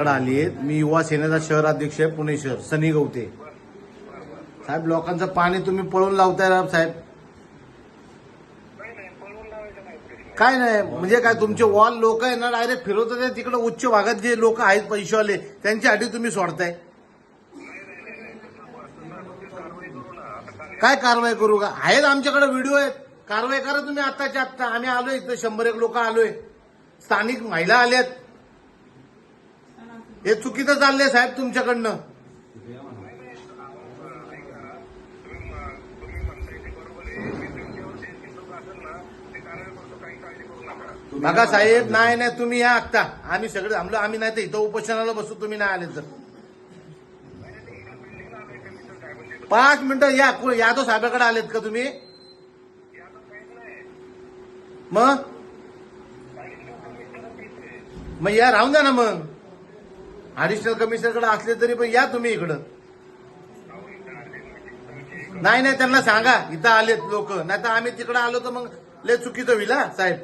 आली आहेत. मी युवा सेनेचा शहर अध्यक्ष आहे पुणे शहर. सनी गवते. साहेब लोकांचं पाणी तुम्ही पळून लावताय राब साहेब. काय नाही म्हणजे काय तुमचे वॉल लोक आहे ना डायरेक्ट फिरवतात तिकडे उच्च भागात जे लोक आहेत पैसेवाले त्यांच्यासाठी तुम्ही सोडताय. काय कारवाई करू का? आहेत आमच्याकडे व्हिडिओ आहेत. कारवाई करा तुम्ही आत्ताच्या आत्ता. आम्ही आलोय इथं शंभर एक लोक आलोय. स्थानिक महिला आल्यात. हे चुकीचं चाललंय साहेब तुमच्याकडनं. बघा साहेब नाही नाही तुम्ही या आत्ता. आम्ही सगळे थांबलो आम्ही नाही तर इथं उपोषणाला बसू तुम्ही नाही आले तर. पाच मिनिटं या को- यादव साहेबाकडे आलेत का तुम्ही? मग? मग या राहून द्या ना मग. ऍडिशनल कमिशनरकडे असले तरी पण या तुम्ही इकडं. नाही नाही त्यांना सांगा. इथं आलेत लोक. नाही तर आम्ही तिकडे आलो तर मग लय चुकीचं होईल हा साहेब.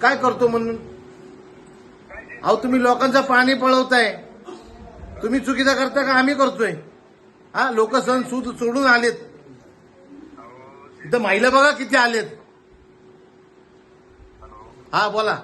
काय करतो म्हणून? अहो तुम्ही लोकांचं पाणी पळवताय. तुम्ही चुकीचा करता का? आम्ही करतोय. हा लोक सण सूद सोडून आलेत. इथं महिला बघा किती आलेत. हा बोला.